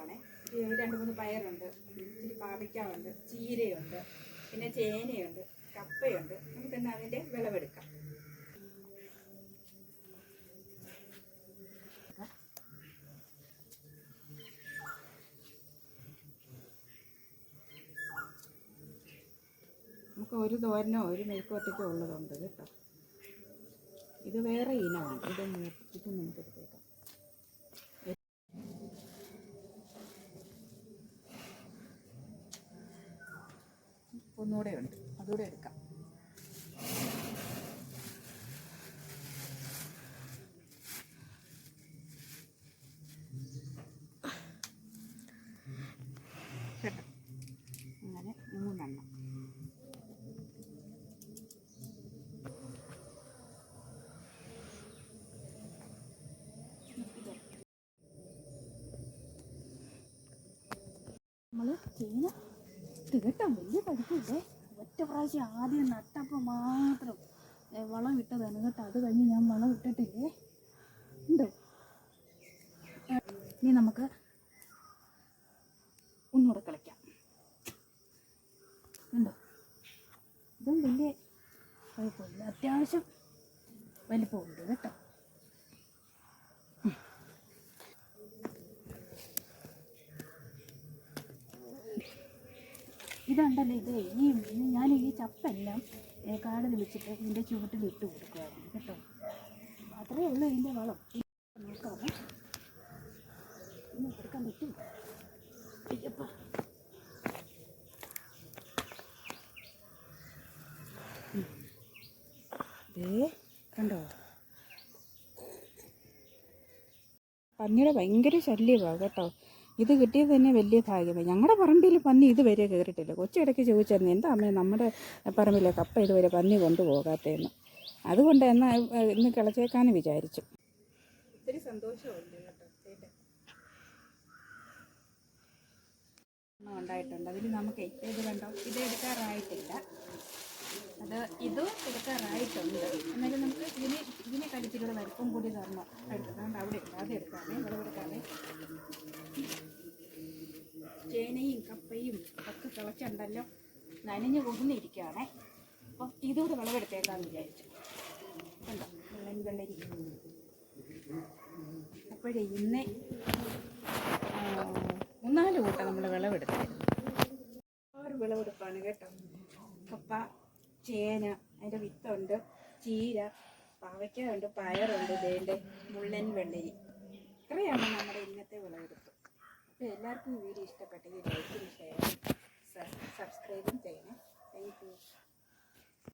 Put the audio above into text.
ഒരു രണ്ട് മൂന്ന് പയറുണ്ട്. ഇച്ചിരി പാവയ്ക്കാവുണ്ട്. ചീരയുണ്ട്. പിന്നെ ചേനയുണ്ട്. കപ്പയുണ്ട്. നമുക്ക് ഇന്ന് അതിന്റെ വിളവെടുക്കാം. നമുക്ക് ഒരു തോരനോ ഒരു മെഴുക്കുവട്ടയ്ക്കോ ഉള്ളതുണ്ട് കേട്ടോ. ഇത് വേറെ ഇനമാണ്. ഇത് ഇത് നമുക്ക് എടുത്തേക്കാം. ഒന്നുകൂടെ ഉണ്ട്. അതുകൂടെ എടുക്കാം. അങ്ങനെ മൂന്നെണ്ണം. നമ്മൾ ചേന തീട്ടം വലിയ പഠിപ്പില്ലേ? ഒറ്റ പ്രാവശ്യം ആദ്യം നട്ടപ്പോൾ മാത്രം വളം ഇട്ടതാണ് കേട്ടോ. അത് കഴിഞ്ഞ് ഞാൻ വളം ഇട്ടിട്ടില്ലേ? ഉണ്ടോ? ഇനി നമുക്ക് ഒന്നുകൂടെ കളിക്കാം. ഉണ്ടോ? ഇതും വലിയ കുഴപ്പമില്ല. അത്യാവശ്യം വലിപ്പമുണ്ട് കേട്ടോ. ഇതുണ്ടല്ലോ ഇത്. ഈ ഞാൻ ഈ ചപ്പെല്ലാം കാട് വിളിച്ചിട്ട് ഇതിന്റെ ചുവട്ടിൽ ഇട്ട് കൊടുക്കുമായിരുന്നു കേട്ടോ. അത്രേ ഉള്ളൂ ഇതിന്റെ വളം. നോക്കാമേ ഇന്ന് കൊടുക്കാൻ പറ്റും അയ്യപ്പ. കണ്ടോ? പന്നിയുടെ ഭയങ്കര ശല്യമാണ് കേട്ടോ. ഇത് കിട്ടിയത് തന്നെ വലിയ ഭാഗ്യമായി. ഞങ്ങളുടെ പറമ്പിൽ പന്നി ഇതുവരെ കയറിയിട്ടില്ല കൊച്ചിടയ്ക്ക് ചോദിച്ചായിരുന്നു എന്താ അമ്മേ നമ്മുടെ പറമ്പിലെ കപ്പ ഇതുവരെ പന്നി കൊണ്ടുപോകാത്തതെന്ന്? അതുകൊണ്ട് എന്നാൽ ഇന്ന് കിളച്ചേക്കാന്ന് വിചാരിച്ചു. ഒത്തിരി സന്തോഷമുണ്ട് ഉണ്ടായിട്ടുണ്ട്. അതിൽ നമുക്ക് ഇത് വേണ്ടോ ഇത് എടുക്കാറായിട്ടില്ല. അത് ഇത് എടുക്കാറായിട്ടുണ്ട്. എന്നാലും നമുക്ക് ഇതിന് ഇതിനെ കടിച്ചിട്ടുള്ള വലിപ്പം കൂടി തരണം എടുക്കാം അവിടെ ഉണ്ട് എടുക്കാമേ എടുക്കാമേ വിളവെടുക്കാമേ ചേനയും കപ്പയും ഒക്കെ തിളച്ചുണ്ടല്ലോ. നനഞ്ഞു കുതിർന്നിരിക്കുകയാണേ അപ്പം ഇതുകൂടെ വിളവെടുത്തേക്കാന്ന് വിചാരിച്ചു. കണ്ടോ? വെള്ളൻ വെള്ളരി. അപ്പോഴേ ഇന്ന് മൂന്നാൽ കൂട്ടം നമ്മൾ വിളവെടുത്തത് ആറ് വിളവെടുപ്പാണ് കേട്ടോ. കപ്പ ചേന അതിന്റെ വിത്തുണ്ട്. ചീര പാവയ്ക്കുണ്ട് പയറുണ്ട് ഇതേന്റെ മുള്ളൻ വെള്ളരി. ഇത്രയാണ് നമ്മുടെ ഇന്നത്തെ വിളവെടുപ്പ്. അപ്പോൾ എല്ലാവർക്കും വീഡിയോ ഇഷ്ടപ്പെട്ടെങ്കിൽ ലൈക്കും ഷെയറും സബ്സ്ക്രൈബും ചെയ്യണം. Thank you